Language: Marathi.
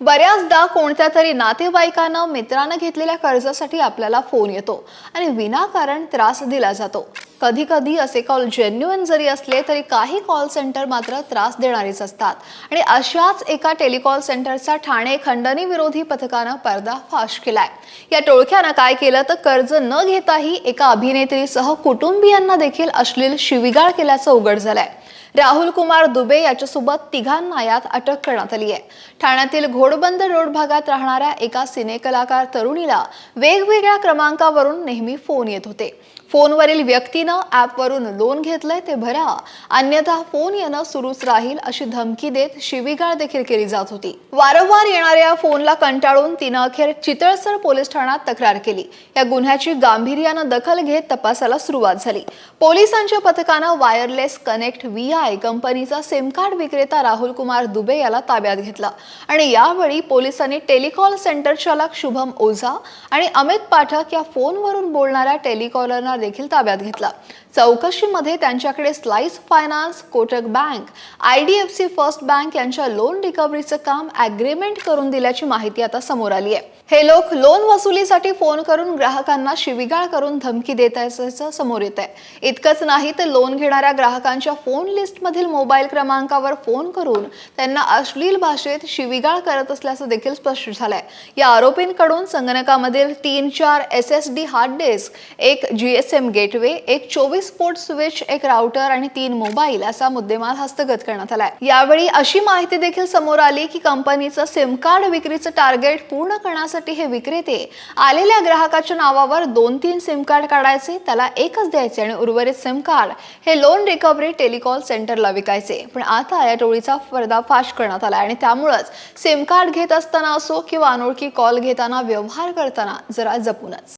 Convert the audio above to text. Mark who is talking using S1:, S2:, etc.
S1: बऱ्याचदा कोणत्या तरी नातेवाईकानं मित्रानं घेतलेल्या कर्जासाठी आपल्याला फोन येतो आणि विनाकारण त्रास दिला जातो. कधी कधी असे कॉल जेन्युअन जरी असले तरी काही कॉल सेंटर मात्र त्रास देणारेच असतात. आणि अशाच एका टेलिकॉल सेंटरचा ठाणे खंडणी विरोधी पथकानं पर्दाफाश केलाय. या टोळक्यानं काय केलं तर कर्ज न घेताही एका अभिनेत्रीसह कुटुंबियांना देखील अश्लील शिविगाळ केल्याचं उघड झालंय. राहुल कुमार दुबे याच्यासोबत तिघांना यात अटक करण्यात आली आहे. ठाण्यातील घोडबंद रोड भागात राहणाऱ्या एका सिनेकलाकार तरुणीला वेगवेगळ्या क्रमांकावरून नेहमी फोन येत होते. फोनवरील व्यक्तीनं ॲपवरून लोन घेतलंय ते भरा अन्यथा फोन येणं सुरूच राहील अशी धमकी देत शिवीगाळ देखील केली जात होती. वारंवार येणाऱ्या फोनला कंटाळून तिनं अखेर चितळसर पोलीस ठाण्यात तक्रार केली. या गुन्ह्याची गांभीर्यानं दखल घेत तपासाला सुरुवात झाली. पोलिसांच्या पथकानं वायरलेस कनेक्ट व्ही आय कंपनीचा सिम कार्ड विक्रेता राहुल कुमार दुबे याला ताब्यात घेतला. आणि यावेळी पोलिसांनी टेलिकॉल सेंटर चालक शुभम ओझा आणि अमित पाठक या फोनवरून बोलणाऱ्या टेलिकॉलरना देखील ताब्यात घेतला. चौकशीमध्ये त्यांच्याकडे slice finance Kotak bank I D F C first bank यांच्या लोन रिकव्हरीचं काम अग्रीमेंट करून दिल्याची माहिती आता समोर आली आहे. हे लोक लोन वसुलीसाठी फोन करून ग्राहकांना शिविगाळ करून धमकी देत असल्याचं समोर येत आहे इतकंच नाही तर लोन घेणाऱ्या ग्राहकांच्या फोन लिस्टमधील मोबाईल क्रमांकावर फोन करून त्यांना अश्लील भाषेत शिविगाळ करत असल्याचं देखील स्पष्ट झालंय. या आरोपींकडून संगणकामधील तीन चार S S D hard disk एक जी एस एम गेटवे एक चोवीस पोर्ट स्विच एक राउटर आणि तीन मोबाईल असा मुद्देमाल हस्तगत करण्यात आलाय. यावेळी अशी माहिती देखील समोर आली की कंपनीचं सिम कार्ड विक्रीचं टार्गेट पूर्ण करण्यासाठी हे विक्रेते आलेल्या ग्राहकाच्या नावावर दोन तीन सिम कार्ड काढायचे त्याला एकच द्यायचे आणि उर्वरित सिम कार्ड हे लोन रिकव्हरी टेलिकॉल सेंटरला विकायचे. पण आता या टोळीचा पर्दाफाश करण्यात आला आणि त्यामुळंच सिम कार्ड घेत असताना असो किंवा अनोळखी कॉल घेताना व्यवहार करताना जरा जपूनच.